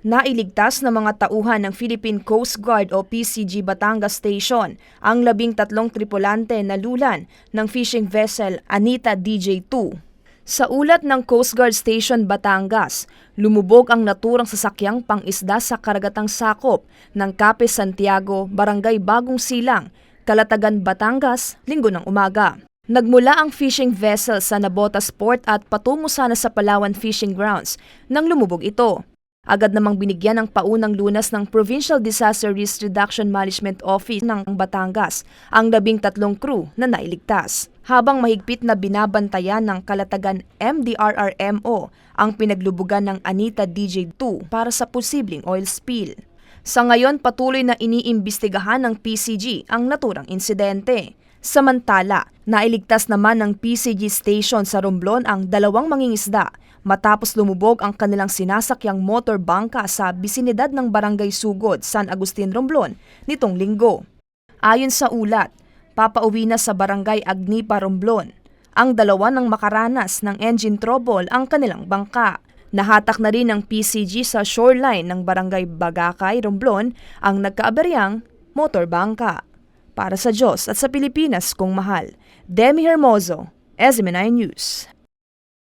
Nailigtas ng mga tauhan ng Philippine Coast Guard o PCG Batangas Station ang labing tatlong tripulante na lulan ng fishing vessel Anita DJ-2. Sa ulat ng Coast Guard Station Batangas, lumubog ang naturang sasakyang pangisda sa karagatang sakop ng Cape Santiago, Barangay Bagong Silang, Kalatagan, Batangas, linggo ng umaga. Nagmula ang fishing vessel sa Nabotas Port at patungo sana sa Palawan Fishing Grounds nang lumubog ito. Agad namang binigyan ng paunang lunas ng Provincial Disaster Risk Reduction Management Office ng Batangas ang labing tatlong crew na nailigtas. Habang mahigpit na binabantayan ng kalatagan MDRRMO ang pinaglubugan ng Anita DJ-2 para sa posibleng oil spill. Sa ngayon patuloy na iniimbestigahan ng PCG ang naturang insidente. Samantala, nailigtas naman ng PCG station sa Romblon ang dalawang mangingisda matapos lumubog ang kanilang sinasakyang motor bangka sa bisinidad ng Barangay Sugod, San Agustin, Romblon nitong linggo. Ayon sa ulat, papauwi na sa Barangay Agnipa, Romblon. Ang dalawa ng makaranas ng engine trouble ang kanilang bangka. Nahatak na rin ng PCG sa shoreline ng Barangay Bagakay, Romblon ang nagkaaberyang motor bangka. Para sa Diyos at sa Pilipinas kung mahal, Demi Hermoso, SMNI News.